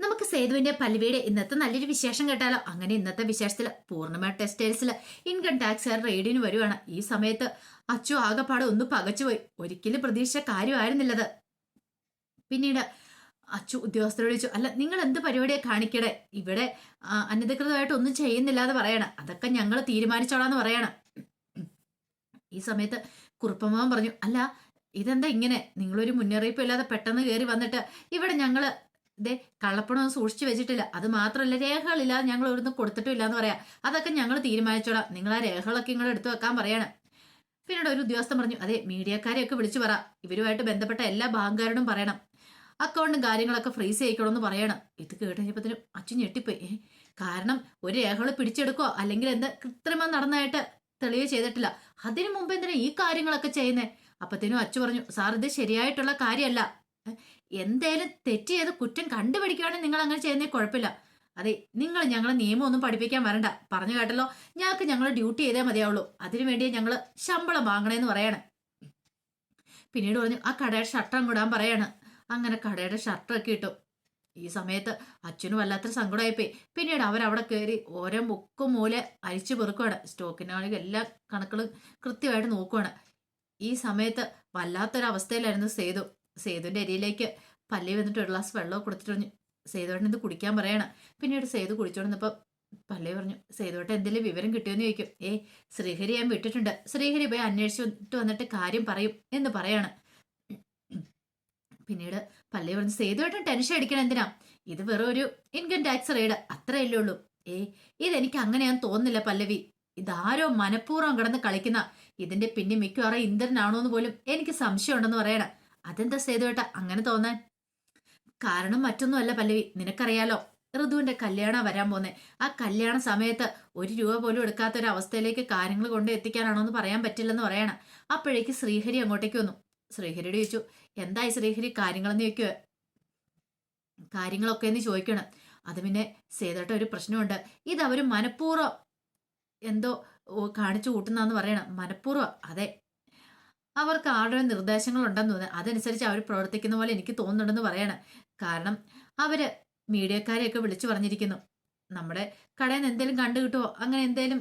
നമുക്ക് സേതുവിന്റെ പല്ലവിയുടെ ഇന്നത്തെ നല്ലൊരു വിശേഷം കേട്ടാലോ? അങ്ങനെ ഇന്നത്തെ വിശേഷത്തിൽ പൂർണിമ ടെക്സ്റ്റൈൽസിൽ ഇൻകം ടാക്സ് റെയ്ഡിന് വരുവാണ്. ഈ സമയത്ത് അച്ചു ആകപ്പാടെ ഒന്ന് പകച്ചുപോയി. ഒരിക്കലും പ്രതീക്ഷിച്ച കാര്യമായിരുന്നില്ലത്. പിന്നീട് അച്ചു ഉദ്യോഗസ്ഥരോട് ചോദിച്ചു അല്ല നിങ്ങൾ എന്ത് പരിപാടിയാണ് കാണിക്കണേ? ഇവിടെ അനധികൃതമായിട്ട് ഒന്നും ചെയ്യുന്നില്ല എന്ന് പറയണം. അതൊക്കെ ഞങ്ങൾ തീരുമാനിച്ചോളാന്ന് പറയണം. ഈ സമയത്ത് കുറുപ്പമാവൻ പറഞ്ഞു അല്ല ഇതെന്താ ഇങ്ങനെ? നിങ്ങളൊരു മുന്നറിയിപ്പ് ഇല്ലാതെ പെട്ടെന്ന് കയറി വന്നിട്ട് ഇവിടെ ഞങ്ങൾ ഇതേ കള്ളപ്പണം സൂക്ഷിച്ചു വെച്ചിട്ടില്ല. അത് മാത്രമല്ല രേഖകളില്ല ഞങ്ങൾ ഇവിടുന്ന് കൊടുത്തിട്ടില്ല എന്ന് പറയാം. അതൊക്കെ ഞങ്ങൾ തീരുമാനിച്ചോളാം. നിങ്ങൾ ആ രേഖകളൊക്കെ ഇങ്ങോട്ട് എടുത്തു വെക്കാൻ പറയാണ്. പിന്നീട് ഒരു ഉദ്യോഗസ്ഥൻ പറഞ്ഞു അതെ മീഡിയക്കാരെയൊക്കെ വിളിച്ചു പറ. ഇവരുമായിട്ട് ബന്ധപ്പെട്ട എല്ലാ ബാങ്കുകാരോടും പറയണം. അക്കൗണ്ടും കാര്യങ്ങളൊക്കെ ഫ്രീസ് ചെയ്യിക്കണമെന്ന് പറയണം. ഇത് കേട്ട് അച്ഛൻ ഞെട്ടിപ്പോയി. കാരണം ഒരു രേഖകൾ പിടിച്ചെടുക്കോ? അല്ലെങ്കിൽ എന്താ കൃത്രിമം നടന്നതായിട്ട് തെളിവ് ചെയ്തിട്ടില്ല? അതിനു മുമ്പ് എന്തിനാ ഈ കാര്യങ്ങളൊക്കെ ചെയ്യുന്നേ? അപ്പത്തേനും അച്ചു പറഞ്ഞു സാർ ഇത് ശരിയായിട്ടുള്ള കാര്യമല്ല എന്തേലും തെറ്റ് ചെയ്ത് കുറ്റം കണ്ടുപിടിക്കുകയാണെങ്കിൽ നിങ്ങൾ അങ്ങനെ ചെയ്യുന്നേ കുഴപ്പമില്ല. അതെ നിങ്ങൾ ഞങ്ങളെ നിയമം ഒന്നും പഠിപ്പിക്കാൻ വരണ്ട. പറഞ്ഞു കേട്ടല്ലോ ഞങ്ങൾക്ക് ഞങ്ങൾ ഡ്യൂട്ടി ചെയ്തേ മതിയാവുള്ളൂ. അതിനു വേണ്ടി ഞങ്ങൾ ശമ്പളം വാങ്ങണേന്ന് പറയാണ്. പിന്നീട് പറഞ്ഞു ആ കടയുടെ ഷട്ടർ കൂടാൻ പറയാണ്. അങ്ങനെ കടയുടെ ഷട്ടറൊക്കെ ഇട്ടു. ഈ സമയത്ത് അച്ഛനും വല്ലാത്തൊരു സങ്കടമായിപ്പോയി. പിന്നീട് അവരവിടെ കയറി ഓരോ മുക്കും മൂലെ അരിച്ചു പെറുക്കുവാണ്. സ്റ്റോക്കിനാണെങ്കിൽ എല്ലാ കണക്കുകളും കൃത്യമായിട്ട് നോക്കുവാണ്. ഈ സമയത്ത് വല്ലാത്തൊരവസ്ഥയിലായിരുന്നു സേതു. സേതുവിന്റെ അരിയിലേക്ക് പല്ലി വന്നിട്ട് ഒരു ഗ്ലാസ് വെള്ളം കൊടുത്തിട്ട് പറഞ്ഞു സേതുവേട്ടൻ ഇത് കുടിക്കാൻ പറയണം. പിന്നീട് സേതു കുടിച്ചോണ്ടിരുന്നപ്പോൾ പല്ലി പറഞ്ഞു സേതുവേട്ടൻ എന്തെങ്കിലും വിവരം കിട്ടിയോന്ന് ചോദിക്കും. ഏ ശ്രീഹരി ഞാൻ വിട്ടിട്ടുണ്ട്. ശ്രീഹരി പോയി അന്വേഷിച്ചിട്ട് വന്നിട്ട് കാര്യം പറയും എന്ന് പറയാണ്. പിന്നീട് പല്ലി പറഞ്ഞു സേതുവേട്ടൻ ടെൻഷൻ അടിക്കണം എന്തിനാ? ഇത് വെറും ഒരു ഇൻകം ടാക്സ് റെയ്ഡ്. അത്രയല്ലേ ഉള്ളൂ. ഏ ഇതെനിക്ക് അങ്ങനെയാന്ന് തോന്നുന്നില്ല പല്ലവി. ഇതാരോ മനഃപൂർവം കിടന്ന് കളിക്കുന്ന ഇതിന്റെ പിന്നെ മിക്കവാറും ഇന്ദ്രനാണോ എന്ന് പോലും എനിക്ക് സംശയമുണ്ടെന്ന് പറയണം. അതെന്താ സേതുവേട്ട അങ്ങനെ തോന്നാൻ? കാരണം മറ്റൊന്നുമല്ല പല്ലവി നിനക്കറിയാലോ? ഋതുവിന്റെ കല്യാണം വരാൻ പോന്നെ. ആ കല്യാണ സമയത്ത് ഒരു രൂപ പോലും എടുക്കാത്ത ഒരു അവസ്ഥയിലേക്ക് കാര്യങ്ങൾ കൊണ്ട് എത്തിക്കാനാണോ എന്ന് പറയാൻ പറ്റില്ലെന്ന് പറയണം. അപ്പോഴേക്ക് ശ്രീഹരി അങ്ങോട്ടേക്ക് വന്നു. ശ്രീഹരിയോട് ചോദിച്ചു എന്തായി ശ്രീഹരി കാര്യങ്ങളെന്ന് ചോദിക്കുക കാര്യങ്ങളൊക്കെ എന്ന് ചോദിക്കണം. അത് പിന്നെ സേതോട്ട ഒരു പ്രശ്നമുണ്ട്. ഇത് അവർ മനഃപൂർവം എന്തോ കാണിച്ചു കൂട്ടുന്നതെന്ന് പറയണം. മനഃപൂർവം അതെ. അവർക്ക് ആരുടെ നിർദ്ദേശങ്ങളുണ്ടെന്ന് തോന്നുന്നു. അതനുസരിച്ച് അവർ പ്രവർത്തിക്കുന്ന പോലെ എനിക്ക് തോന്നുന്നുണ്ടെന്ന് പറയാണ്. കാരണം അവർ മീഡിയക്കാരെയൊക്കെ വിളിച്ചു പറഞ്ഞിരിക്കുന്നു. നമ്മുടെ കടയിൽ നിന്ന് എന്തെങ്കിലും കണ്ടു കിട്ടുമോ അങ്ങനെ എന്തെങ്കിലും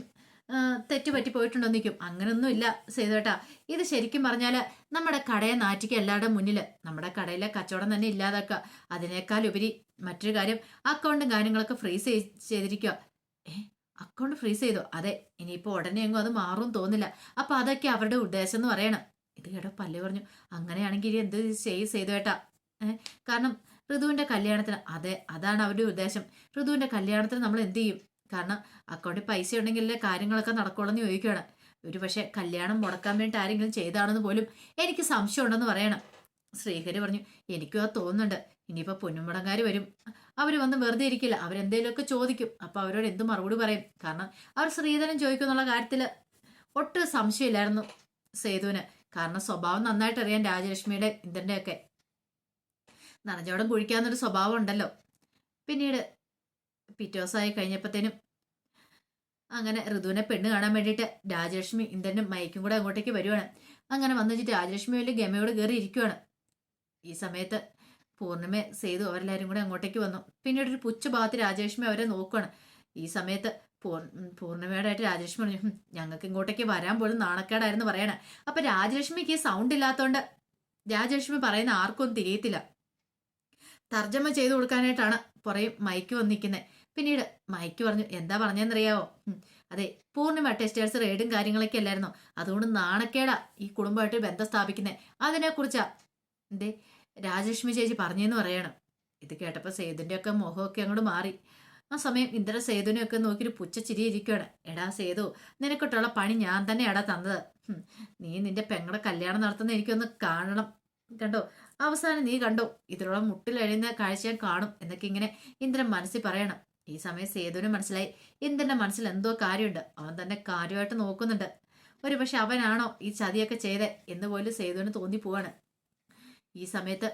തെറ്റ് പറ്റി പോയിട്ടുണ്ടോ നിൽക്കും അങ്ങനൊന്നും ഇല്ല സേതോട്ടാ ഇത് ശരിക്കും പറഞ്ഞാൽ നമ്മുടെ കടയെ നാറ്റിക്ക് എല്ലാവരുടെ മുന്നിൽ നമ്മുടെ കടയിലെ കച്ചവടം തന്നെ ഇല്ലാതാക്കുക. അതിനേക്കാൾ ഉപരി മറ്റൊരു കാര്യം അക്കൗണ്ടും കാര്യങ്ങളൊക്കെ ഫ്രീസ് ചെയ്തിരിക്കുക. ഏ അക്കൗണ്ട് ഫ്രീസ് ചെയ്തോ? അതെ ഇനിയിപ്പോൾ ഉടനെ അത് മാറും തോന്നില്ല അപ്പോൾ അതൊക്കെ അവരുടെ ഉദ്ദേശം എന്ന് പറയണം. ഇത് കേട്ടോ പല്ലു പറഞ്ഞു അങ്ങനെയാണെങ്കിൽ ഇനി എന്ത് ചെയ്തു കേട്ടാ കാരണം ഋതുവിന്റെ കല്യാണത്തിന് അതെ അതാണ് അവരുടെ ഉദ്ദേശം. ഋതുവിന്റെ കല്യാണത്തിന് നമ്മൾ എന്ത് ചെയ്യും? കാരണം അക്കൗണ്ടിൽ പൈസ ഉണ്ടെങ്കിൽ കാര്യങ്ങളൊക്കെ നടക്കുള്ളൂ ചോദിക്കുകയാണ് ഒരു പക്ഷേ കല്യാണം മുടക്കാൻ വേണ്ടി ആരെങ്കിലും ചെയ്താണെന്ന് പോലും എനിക്ക് സംശയം ഉണ്ടെന്ന് പറയണം. ശ്രീഹരി പറഞ്ഞു എനിക്കും അത് തോന്നുന്നുണ്ട്. ഇനിയിപ്പോൾ പൊന്നുമുടങ്ങാർ വരും. അവർ വന്ന് വെറുതെ ഇരിക്കില്ല. അവരെന്തേലുമൊക്കെ ചോദിക്കും. അപ്പോൾ അവരോട് എന്ത് മറുപടി പറയും? കാരണം അവർ ശ്രീധരൻ ചോദിക്കും എന്നുള്ള കാര്യത്തിൽ ഒട്ടും സംശയമില്ലായിരുന്നു സേതുവിന്. കാരണം സ്വഭാവം നന്നായിട്ട് അറിയാം രാജലക്ഷ്മിയുടെ ഇന്ദ്രന്റെ ഒക്കെ നനഞ്ഞോടം കുഴിക്കാന്നൊരു സ്വഭാവം ഉണ്ടല്ലോ. പിന്നീട് പിറ്റേ ദിവസമായി കഴിഞ്ഞപ്പോഴത്തേനും അങ്ങനെ ഋതുവിനെ പെണ്ണ് കാണാൻ വേണ്ടിയിട്ട് രാജലക്ഷ്മി ഇന്ദ്രനും മയക്കും കൂടെ അങ്ങോട്ടേക്ക് വരുവാണ്. അങ്ങനെ വന്നു വെച്ചിട്ട് രാജലക്ഷ്മി വലിയ ഗമയോട് കയറി ഇരിക്കുവാണ്. ഈ സമയത്ത് പൂർണിമ സേതു അവരെല്ലാവരും കൂടെ അങ്ങോട്ടേക്ക് വന്നു. പിന്നീട് ഒരു പുച്ച ഭാഗത്ത് രാജലക്ഷ്മി അവരെ നോക്കുകയാണ് ഈ സമയത്ത് പൂർ പൂർണിമയുടെ ആയിട്ട് രാജലക്ഷ്മി പറഞ്ഞു "ഹും, ഞങ്ങൾക്ക് ഇങ്ങോട്ടേക്ക് വരാൻ പോലും നാണക്കേടായിരുന്നു പറയണേ. അപ്പൊ രാജലക്ഷ്മിക്ക് സൗണ്ട് ഇല്ലാത്തോണ്ട് രാജലക്ഷ്മി പറയുന്ന ആർക്കും തിരിയത്തില്ല. തർജമ ചെയ്തു കൊടുക്കാനായിട്ടാണ് പുറയും മൈക്ക് വന്നിരിക്കുന്നത് പിന്നീട് മൈക്ക് പറഞ്ഞു എന്താ പറഞ്ഞെന്നറിയാവോ? അതെ പൂർണിമ ടെസ്റ്റേഴ്സ് റെയ്ഡും കാര്യങ്ങളൊക്കെ അല്ലായിരുന്നോ? അതുകൊണ്ട് നാണക്കേടാ ഈ കുടുംബമായിട്ട് ബന്ധം സ്ഥാപിക്കുന്നത് അതിനെക്കുറിച്ചാ എന്തേ രാജലക്ഷ്മി ചേച്ചി പറഞ്ഞെന്ന് പറയണം. ഇത് കേട്ടപ്പോൾ സേതുവിന്റെ ഒക്കെ മുഖമൊക്കെ അങ്ങോട്ട് മാറി. ആ സമയം ഇന്ദ്ര സേതുവിനെ ഒക്കെ നോക്കിയൊരു പുച്ച ചിരി ഇരിക്കുകയാണ് എടാ സേതു നിനക്കിട്ടുള്ള പണി ഞാൻ തന്നെ എടാ തന്നത് നീ നിന്റെ പെങ്ങളെ കല്യാണം നടത്തുന്ന എനിക്കൊന്ന് കാണണം. കണ്ടോ? അവസാനം നീ കണ്ടോ? ഇതിലുള്ള മുട്ടിലഴിയുന്ന കാഴ്ച ഞാൻ കാണും എന്നൊക്കെ ഇങ്ങനെ ഇന്ദ്രൻ മനസ്സിൽ പറയണം. ഈ സമയം സേതുവിന് മനസ്സിലായി. ഇന്ദ്രന്റെ മനസ്സിൽ എന്തോ കാര്യമുണ്ട്. അവൻ തന്നെ കാര്യമായിട്ട് നോക്കുന്നുണ്ട്. ഒരു പക്ഷെ അവനാണോ ഈ ചതിയൊക്കെ ചെയ്തേ എന്ന് പോലും സേതുവിന് തോന്നി പോവാണ്. ഈ സമയത്ത്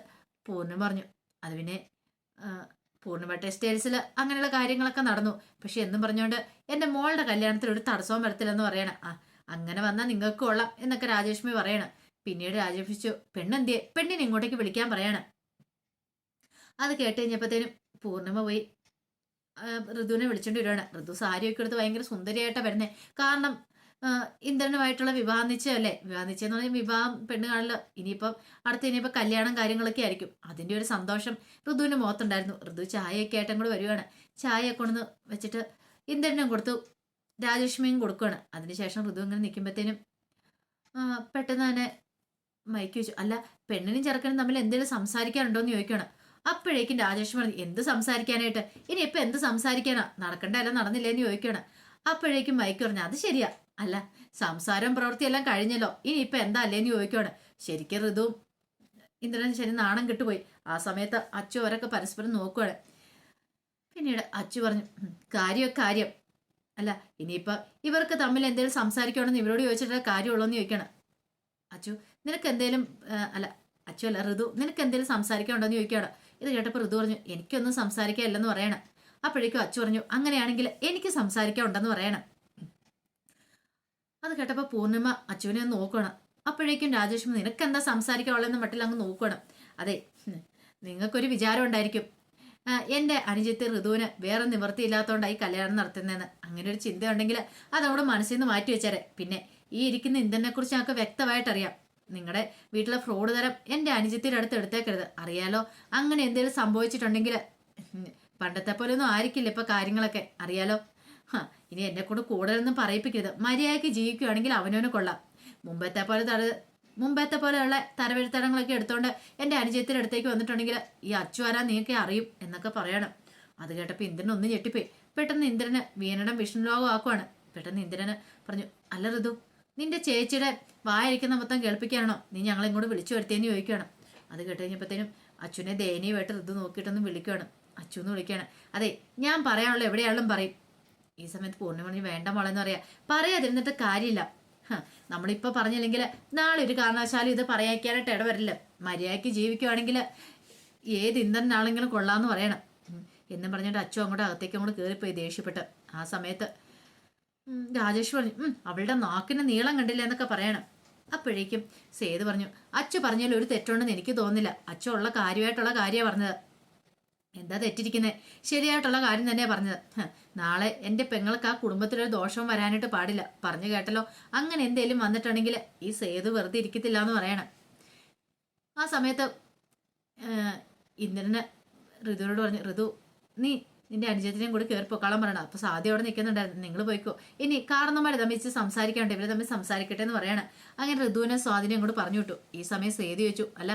പൂർണം പറഞ്ഞു. അത് പിന്നെ ആ, പൂർണിമ ടെക്സ്റ്റൈൽസിൽ അങ്ങനെയുള്ള കാര്യങ്ങളൊക്കെ നടന്നു. പക്ഷെ എന്നും പറഞ്ഞുകൊണ്ട് എന്റെ മോളുടെ കല്യാണത്തിൽ ഒരു തടസ്സവും വരത്തില്ലെന്ന് പറയണം. ആ അങ്ങനെ വന്നാൽ നിങ്ങൾക്ക് കൊള്ളാം എന്നൊക്കെ രാജേഷ്മി പറയണം. പിന്നീട് രാജേഷിച്ചു പെണ്ണെന്തിയെ? പെണ്ണിനെ ഇങ്ങോട്ടേക്ക് വിളിക്കാൻ പറയണം. അത് കേട്ട് കഴിഞ്ഞപ്പോഴത്തേനും പൂർണിമ പോയി ഋതുവിനെ വിളിച്ചോണ്ട് വരുവാണ്. ഋതു സാരിയൊക്കെ എടുത്ത് ഭയങ്കര സുന്ദരിയായിട്ടാണ് വരുന്നത് കാരണം ഇന്ദ്രനുമായിട്ടുള്ള വിവാഹം നിശ്ചയമല്ലേ വിവാഹ നിശ്ചയം എന്ന് പറഞ്ഞാൽ വിവാഹം പെണ്ണ് കാണില്ല ഇനിയിപ്പം അടുത്ത് ഇനിയിപ്പോൾ കല്യാണം കാര്യങ്ങളൊക്കെ ആയിരിക്കും. അതിന്റെ ഒരു സന്തോഷം ഋതുവിന്റെ മുഖത്തുണ്ടായിരുന്നു. ഋതു ചായയൊക്കെ ആയിട്ടും കൂടെ വരുവാണ്. ചായ കൊണ്ടുവന്ന് വെച്ചിട്ട് ഇന്ദ്രനും കൊടുത്തു രാജലക്ഷ്മിയും കൊടുക്കുകയാണ് അതിനുശേഷം ഋതു ഇങ്ങനെ നിൽക്കുമ്പോഴത്തേനും പെട്ടെന്ന് തന്നെ മയക്കി വെച്ചു. അല്ല പെണ്ണിനും ചെറുക്കനും തമ്മിൽ എന്തെങ്കിലും സംസാരിക്കാനുണ്ടോ എന്ന് ചോദിക്കണം അപ്പോഴേക്കും രാജേഷ് പറഞ്ഞു എന്ത് സംസാരിക്കാനായിട്ട്? ഇനി ഇപ്പം എന്ത് സംസാരിക്കാനാ? നടക്കണ്ട അല്ല നടന്നില്ലേന്ന് ചോദിക്കണം അപ്പോഴേക്കും മയക്ക് പറഞ്ഞു അത് ശരിയാ. അല്ല സംസാരം പ്രവൃത്തിയെല്ലാം കഴിഞ്ഞല്ലോ. ഇനി ഇപ്പൊ എന്താ അല്ലേന്ന് ചോദിക്കുവാണ്. ശരിക്കും ഋതു ഇന്ദ്രൻ ശരി നാണം കിട്ടുപോയി. ആ സമയത്ത് അച്ചു അവരൊക്കെ പരസ്പരം നോക്കുവാണ്. പിന്നീട് അച്ചു പറഞ്ഞു കാര്യം കാര്യം. അല്ല ഇനിയിപ്പൊ ഇവർക്ക് തമ്മിൽ എന്തെങ്കിലും സംസാരിക്കണമെന്ന് ഇവരോട് ചോദിച്ചിട്ട് കാര്യമുള്ളോ എന്ന് ചോദിക്കണം. അച്ചു നിനക്ക് എന്തെങ്കിലും അല്ല അച്ചു അല്ല ഋതു നിനക്ക് എന്തെങ്കിലും സംസാരിക്കാനുണ്ടോ എന്ന് ചോദിക്കുകയാണ് ഇത് കേട്ടപ്പോൾ ഋതു പറഞ്ഞു എനിക്കൊന്നും സംസാരിക്കാനില്ലെന്ന് പറയണം. അപ്പോഴേക്കും അച്ചു പറഞ്ഞു അങ്ങനെയാണെങ്കിൽ എനിക്ക് സംസാരിക്കാൻ ഉണ്ടെന്ന് പറയണം. അത് കേട്ടപ്പോൾ പൂർണിമ അച്ചുവിനെ ഒന്ന് നോക്കണം. അപ്പോഴേക്കും രാജേഷ് നിനക്ക് എന്താ സംസാരിക്കാനുള്ളതെന്ന് മട്ടിൽ അങ്ങ് നോക്കണം. അതെ നിങ്ങൾക്കൊരു വിചാരം ഉണ്ടായിരിക്കും. എന്റെ അനുജത്ത് ഋതുവിന് വേറെ നിവൃത്തിയില്ലാത്തതുകൊണ്ടായി കല്യാണം നടത്തുന്നതെന്ന് അങ്ങനെ ഒരു ചിന്ത ഉണ്ടെങ്കിൽ അത് അവിടെ മനസ്സിൽ നിന്ന് മാറ്റി വെച്ചേരെ. പിന്നെ ഈ ഇരിക്കുന്ന ഇന്ധനെ കുറിച്ച് ഞങ്ങൾക്ക് വ്യക്തമായിട്ടറിയാം. നിങ്ങളുടെ വീട്ടിലെ ഫ്രോഡ് തരം എന്റെ അനുജത്തിന്റെ അടുത്ത് എടുത്തേക്കരുത്. അറിയാലോ അങ്ങനെ എന്തെങ്കിലും സംഭവിച്ചിട്ടുണ്ടെങ്കിൽ പണ്ടത്തെ പോലെ ഒന്നും ആയിരിക്കില്ല ഇപ്പൊ കാര്യങ്ങളൊക്കെ. അറിയാലോ? ഹ, ഇനി എന്നെ കൊണ്ട് കൂടുതലൊന്നും പറയിപ്പിക്കരുത്. മര്യാദയ്ക്ക് ജീവിക്കുകയാണെങ്കിൽ അവനവന് കൊള്ളാം. മുമ്പത്തെ പോലെ തട മുമ്പത്തെ പോലെയുള്ള തരവെഴുത്തടങ്ങളൊക്കെ എടുത്തോണ്ട് എന്റെ അനുജയത്തിന്റെ അടുത്തേക്ക് വന്നിട്ടുണ്ടെങ്കിൽ ഈ അച്ചു ആരാ നീയൊക്കെ അറിയും എന്നൊക്കെ പറയണം. അത് കേട്ടപ്പോൾ ഇന്ദ്രൻ ഒന്ന് ഞെട്ടിപ്പോയി. പെട്ടെന്ന് ഇന്ദ്രന് വീണടം വിഷ്ണുലോകം ആക്കുവാണ്. പെട്ടെന്ന് ഇന്ദ്രന് പറഞ്ഞു അല്ല ഋതു നിന്റെ ചേച്ചിയുടെ വായിരിക്കുന്ന മൊത്തം കേൾപ്പിക്കാനാണോ? നീ ഞങ്ങളെ ഇങ്ങോട്ട് വിളിച്ചു വരുത്തിയെന്ന് ചോദിക്കുകയാണ്. അത് കേട്ട് കഴിഞ്ഞപ്പോഴത്തേനും അച്ഛനെ ദയനീയമായിട്ട് ഋതു നോക്കിയിട്ടൊന്ന് വിളിക്കുകയാണ്. അച്ചു എന്ന് വിളിക്കുകയാണ് അതെ ഞാൻ പറയാനുള്ളൂ എവിടെയാളും പറയും. ഈ സമയത്ത് പൂർണിമണി വേണ്ട മോളെന്ന് പറയാ. പറയാതിരുന്നിട്ട് കാര്യമില്ല. നമ്മളിപ്പോൾ നമ്മളിപ്പോ പറഞ്ഞില്ലെങ്കിൽ നാളെ ഒരു കാരണവശാലും ഇത് പറയാക്കാനായിട്ട് ഇടവരില്ല മര്യാദയ്ക്ക് ജീവിക്കുവാണെങ്കിൽ ഏത് ഇന്ധനാണെങ്കിലും കൊള്ളാന്ന് പറയണം. എന്നും പറഞ്ഞിട്ട് അച്ഛൻ അങ്ങോട്ട് അകത്തേക്ക് അങ്ങോട്ട് കയറിപ്പോയി ദേഷ്യപ്പെട്ട്. ആ സമയത്ത് രാജേഷ് പറഞ്ഞു "ഉം, അവളുടെ നാക്കിന് നീളം കണ്ടില്ല എന്നൊക്കെ പറയണം. അപ്പോഴേക്കും സേതു പറഞ്ഞു അച്ഛ പറഞ്ഞാലും ഒരു തെറ്റുണ്ടെന്ന് എനിക്ക് തോന്നുന്നില്ല. അച്ഛ ഉള്ള കാര്യമായിട്ടുള്ള കാര്യമാണ് പറഞ്ഞത്. എന്താ തെറ്റിരിക്കുന്നത് ശരിയായിട്ടുള്ള കാര്യം തന്നെയാ പറഞ്ഞത്. നാളെ എന്റെ പെങ്ങൾക്ക് ആ കുടുംബത്തിലൊരു ദോഷം വരാനായിട്ട് പാടില്ല. പറഞ്ഞു കേട്ടല്ലോ. അങ്ങനെ എന്തേലും വന്നിട്ടുണ്ടെങ്കിൽ ഈ സേതു വെറുതെ ഇരിക്കത്തില്ല എന്ന് പറയണം. ആ സമയത്ത് ഇന്ദ്രനെ ഋതുവിനോട് പറഞ്ഞു ഋതു നീ നിന്റെ അനുജത്തിനെയും കൂടി കയറി പൊക്കാളം പറയണം. അപ്പൊ സാധ്യ അവിടെ നിൽക്കുന്നുണ്ടായിരുന്നു. നിങ്ങൾ പോയിക്കോ. ഇനി കാരണന്മാരെ തമ്മിൽ ഇച്ചിരി സംസാരിക്കാണ്ട്. ഇവരെ തമ്മിൽ സംസാരിക്കട്ടെ എന്ന് പറയണം. അങ്ങനെ ഋതുവിനെ സ്വാധീനം കൂടി പറഞ്ഞു വിട്ടു. ഈ സമയം സേതു ചോദിച്ചു അല്ല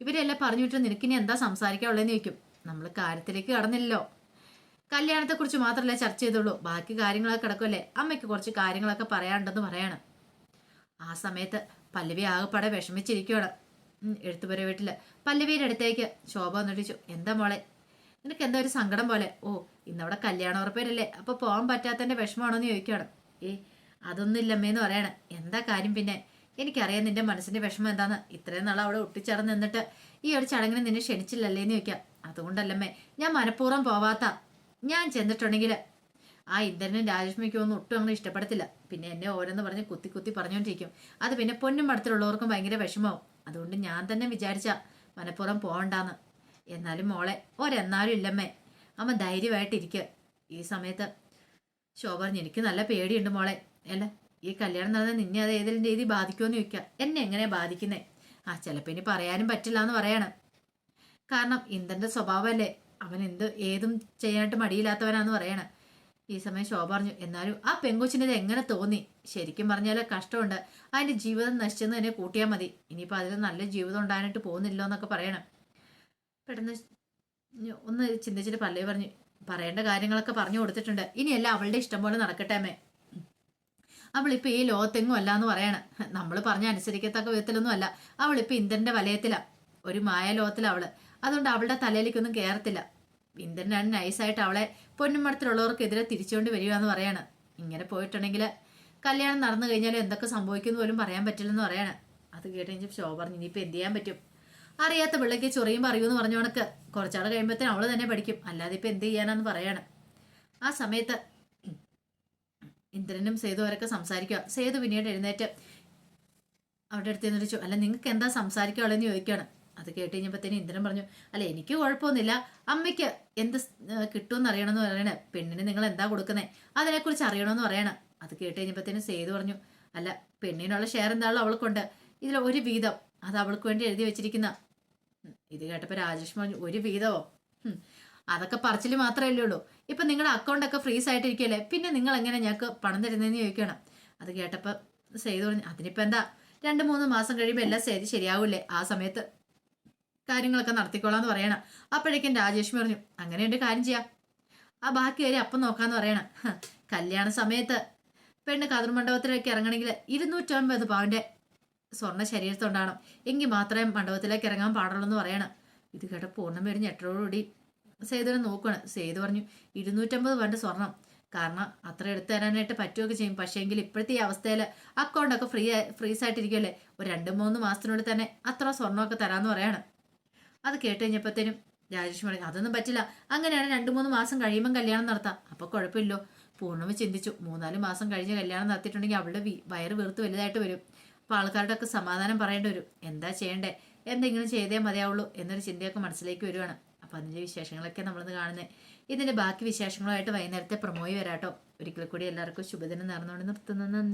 ഇവരെല്ലാം പറഞ്ഞു വിട്ടു നിനക്കിനി എന്താ സംസാരിക്കാനുള്ളതെന്ന് ചോദിക്കും. നമ്മൾ കാര്യത്തിലേക്ക് കടന്നില്ലല്ലോ. കല്യാണത്തെ കുറിച്ച് മാത്രമല്ല ചർച്ച ചെയ്തുള്ളൂ. ബാക്കി കാര്യങ്ങളൊക്കെ കിടക്കുമല്ലേ അമ്മയ്ക്ക് കുറച്ച് കാര്യങ്ങളൊക്കെ പറയാനുണ്ടെന്ന് പറയണം. ആ സമയത്ത് പല്ലവി ആകെപ്പാടെ വിഷമിച്ചിരിക്കുകയാണ് എഴുത്തുപുര വീട്ടിൽ. പല്ലവിയുടെ അടുത്തേക്ക് ശോഭ വന്നിട്ടിച്ചു എന്താ മോളെ? നിനക്ക് എന്താ ഒരു സങ്കടം പോലെ? ഓ ഇന്നവിടെ കല്യാണ ഉറപ്പേരല്ലേ? അപ്പൊ പോകാൻ പറ്റാത്തതിന്റെ വിഷമമാണോ എന്ന് ചോദിക്കുകയാണ് ഏ അതൊന്നും ഇല്ലമ്മേന്ന് പറയണ. എന്താ കാര്യം പിന്നെ? എനിക്കറിയാം നിന്റെ മനസ്സിന്റെ വിഷമം എന്താന്ന്. ഇത്രയും നാൾ അവിടെ ഒട്ടിച്ചടന്ന് നിന്നിട്ട് ഈ ഒരു ചടങ്ങിന് നിന്നെ ക്ഷണിച്ചില്ലല്ലേ എന്ന് ചോദിക്കാം. അതുകൊണ്ടല്ലമ്മേ ഞാൻ മനഃപൂർവം പോവാത്ത. ഞാൻ ചെന്നിട്ടുണ്ടെങ്കിൽ ആ ഇന്ദ്രനും രാജലക്ഷ്മിക്കും ഒന്നും ഒട്ടും അങ്ങനെ ഇഷ്ടപ്പെടത്തില്ല. പിന്നെ എന്നെ ഓരോന്ന് പറഞ്ഞ് കുത്തി കുത്തി പറഞ്ഞുകൊണ്ടിരിക്കും അത് പിന്നെ പൊന്നും പടത്തിലുള്ളവർക്കും ഭയങ്കര വിഷമവും. അതുകൊണ്ട് ഞാൻ തന്നെ വിചാരിച്ച മനഃപൂർവം പോകണ്ടാന്ന് എന്നാലും മോളെ ഒരെന്നാലും ഇല്ലമ്മേ. അമ്മ ധൈര്യമായിട്ടിരിക്കുക ഈ സമയത്ത് ശോഭ പറഞ്ഞു എനിക്ക് നല്ല പേടിയുണ്ട് മോളെ. അല്ല ഈ കല്യാണം നടന്നാൽ നിന്നെ അത് ഏതെങ്കിലും രീതി ബാധിക്കുമെന്ന് ചോദിക്കുക എന്നെ എങ്ങനെയാണ് ബാധിക്കുന്നേ? ആ ചിലപ്പോൾ ഇനി പറയാനും പറ്റില്ല എന്ന് പറയണം. കാരണം ഇന്ദ്രന്റെ സ്വഭാവമല്ലേ? അവൻ എന്ത് ഏതും ചെയ്യാനായിട്ട് മടിയില്ലാത്തവനാന്ന് പറയണേ. ഈ സമയം ശോഭ പറഞ്ഞു എന്നാലും ആ പെങ്കൊച്ചിന് ഇത് എങ്ങനെ തോന്നി? ശരിക്കും പറഞ്ഞാൽ കഷ്ടമുണ്ട്. അതിന്റെ ജീവിതം നശിച്ചെന്ന് തന്നെ കൂട്ടിയാൽ മതി. ഇനിയിപ്പോൾ അതിൽ നല്ല ജീവിതം ഉണ്ടാകാനായിട്ട് പോകുന്നില്ലോ എന്നൊക്കെ പറയണം. പെട്ടെന്ന് ഒന്ന് ചിന്തിച്ചിട്ട് പല്ലേ പറഞ്ഞു പറയേണ്ട കാര്യങ്ങളൊക്കെ പറഞ്ഞു കൊടുത്തിട്ടുണ്ട്. ഇനിയല്ല അവളുടെ ഇഷ്ടം പോലെ നടക്കട്ടെ അമ്മേ. അവളിപ്പോ ഈ ലോകത്തെങ്ങും അല്ല എന്ന് പറയണ. നമ്മൾ പറഞ്ഞ അനുസരിക്കത്തക്ക വിധത്തിലൊന്നും അല്ല. അവളിപ്പോ ഇന്ദ്രന്റെ വലയത്തിലാ. ഒരു മായ ലോകത്തിലാ അവൾ. അതുകൊണ്ട് അവളുടെ തലയിലേക്കൊന്നും കയറത്തില്ല ഇന്ദ്രനാണ് നൈസായിട്ട് അവളെ പൊന്നുമടത്തിലുള്ളവർക്കെതിരെ തിരിച്ചുകൊണ്ട് വരിക എന്ന് പറയാണ്. ഇങ്ങനെ പോയിട്ടുണ്ടെങ്കിൽ കല്യാണം നടന്നു കഴിഞ്ഞാൽ എന്തൊക്കെ സംഭവിക്കുന്നു പോലും പറയാൻ പറ്റില്ലെന്ന് പറയാണ്. അത് കേട്ട് കഴിഞ്ഞപ്പോൾ ശോഭ പറഞ്ഞു ഇനിയിപ്പോൾ എന്ത് ചെയ്യാൻ പറ്റും? അറിയാത്ത പിള്ളേക്ക് ചൊറിയും പറയൂ എന്ന് പറഞ്ഞ കണക്ക് കുറച്ചാൾ കഴിയുമ്പോഴത്തേനും അവൾ തന്നെ പഠിക്കും. അല്ലാതെ ഇപ്പം എന്ത് ചെയ്യാനാന്ന് പറയാണ്. ആ സമയത്ത് ഇന്ദ്രനും സേതു അവരൊക്കെ സംസാരിക്കുക സേതു പിന്നീട് എഴുന്നേറ്റ് അവിടെ അടുത്ത് അല്ല നിങ്ങൾക്ക് എന്താ സംസാരിക്കാനുള്ളതെന്ന് ചോദിക്കുകയാണ് അത് കേട്ട് കഴിഞ്ഞപ്പോഴത്തേനും ഇന്ദ്രൻ പറഞ്ഞു അല്ല എനിക്ക് കുഴപ്പമൊന്നുമില്ല. അമ്മയ്ക്ക് എന്ത് കിട്ടുമെന്ന് അറിയണമെന്ന് പറയണേ. പെണ്ണിന് നിങ്ങൾ എന്താ കൊടുക്കുന്നത് അതിനെക്കുറിച്ച് അറിയണമെന്ന് പറയണം. അത് കേട്ട് കഴിഞ്ഞപ്പോഴത്തേനും സേതു പറഞ്ഞു അല്ല പെണ്ണിനുള്ള ഷെയർ എന്താണല്ലോ അവൾക്കുണ്ട്. ഇതിൽ ഒരു വീതം. അത് അവൾക്ക് വേണ്ടി എഴുതി വെച്ചിരിക്കുന്ന. ഇത് കേട്ടപ്പോൾ രാജേഷ് പറഞ്ഞു ഒരു വീതമോ? അതൊക്കെ പറച്ചിൽ മാത്രമല്ലേ ഉള്ളൂ ഇപ്പം നിങ്ങളുടെ അക്കൗണ്ടൊക്കെ ഫ്രീസ് ആയിട്ടിരിക്കുകയല്ലേ പിന്നെ നിങ്ങൾ എങ്ങനെ ഞങ്ങൾക്ക് പണം തരുന്നതെന്ന് ചോദിക്കണം. അത് കേട്ടപ്പോൾ സേതു പറഞ്ഞു അതിനിപ്പോൾ എന്താ? രണ്ട് മൂന്ന് മാസം കഴിയുമ്പോൾ എല്ലാം സേതു ശരിയാവില്ലേ? ആ സമയത്ത് കാര്യങ്ങളൊക്കെ നടത്തിക്കോളാന്ന് പറയണം. അപ്പോഴേക്കും രാജേഷ് പറഞ്ഞു അങ്ങനെയുണ്ട് കാര്യം ചെയ്യാം. ആ ബാക്കി വരെ അപ്പം നോക്കാന്ന് പറയണം. കല്യാണ സമയത്ത്. പെണ്ണ് കതിർമണ്ഡപത്തിലേക്ക് ഇറങ്ങണമെങ്കിൽ ഇരുന്നൂറ്റമ്പത് പവന്റെ സ്വർണ ശരീരത്തുണ്ടാകണം എങ്കിൽ മാത്രമേ മണ്ഡപത്തിലേക്ക് ഇറങ്ങാൻ പാടുള്ളൂ എന്ന് പറയണം. ഇത് കേട്ട പൂർണം പേര് ഞെട്ടോടുകൂടി സേതുവിനെ നോക്കുകയാണ് സേതു പറഞ്ഞു ഇരുന്നൂറ്റമ്പത് പവന്റെ സ്വർണം. കാരണം അത്ര എടുത്തു തരാനായിട്ട് പറ്റുകയൊക്കെ ചെയ്യും. പക്ഷേ എങ്കിൽ ഇപ്പോഴത്തെ ഈ അവസ്ഥയിൽ അക്കൗണ്ടൊക്കെ ഫ്രീ ഫ്രീസ് ആയിട്ടിരിക്കുമല്ലേ ഒരു രണ്ട് മൂന്ന് മാസത്തിനുള്ളിൽ തന്നെ അത്ര സ്വർണമൊക്കെ തരാമെന്ന് പറയാണ്. അത് കേട്ട് കഴിഞ്ഞപ്പോഴത്തേനും രാജേഷ് പറഞ്ഞു അതൊന്നും പറ്റില്ല. അങ്ങനെയാണ് രണ്ട് മൂന്ന് മാസം കഴിയുമ്പം കല്യാണം നടത്താം. അപ്പോൾ കുഴപ്പമില്ലോ. പൂർണമി ചിന്തിച്ചു. മൂന്നാൽ മാസം കഴിഞ്ഞ് കല്യാണം നടത്തിയിട്ടുണ്ടെങ്കിൽ അവളുടെ വയറ് വീർത്ത് വലുതായിട്ട് വരും. അപ്പോൾ ആൾക്കാരുടെ ഒക്കെ സമാധാനം പറയേണ്ടി വരും. എന്താ ചെയ്യണ്ടേ? എന്തെങ്കിലും ചെയ്തേ മതിയാവുള്ളൂ എന്നൊരു ചിന്തയൊക്കെ മനസ്സിലേക്ക് വരുവാണ്. അപ്പോൾ അതിന്റെ വിശേഷങ്ങളൊക്കെ നമ്മളിന്ന് കാണുന്നത് ഇതിന്റെ ബാക്കി വിശേഷങ്ങളുമായിട്ട് വൈകുന്നേരത്തെ പ്രമോയി വരാട്ടോ. ഒരിക്കൽ കൂടി എല്ലാവർക്കും ശുഭദിനം നടന്നുകൊണ്ട് നിർത്തുന്നു. നന്ദി.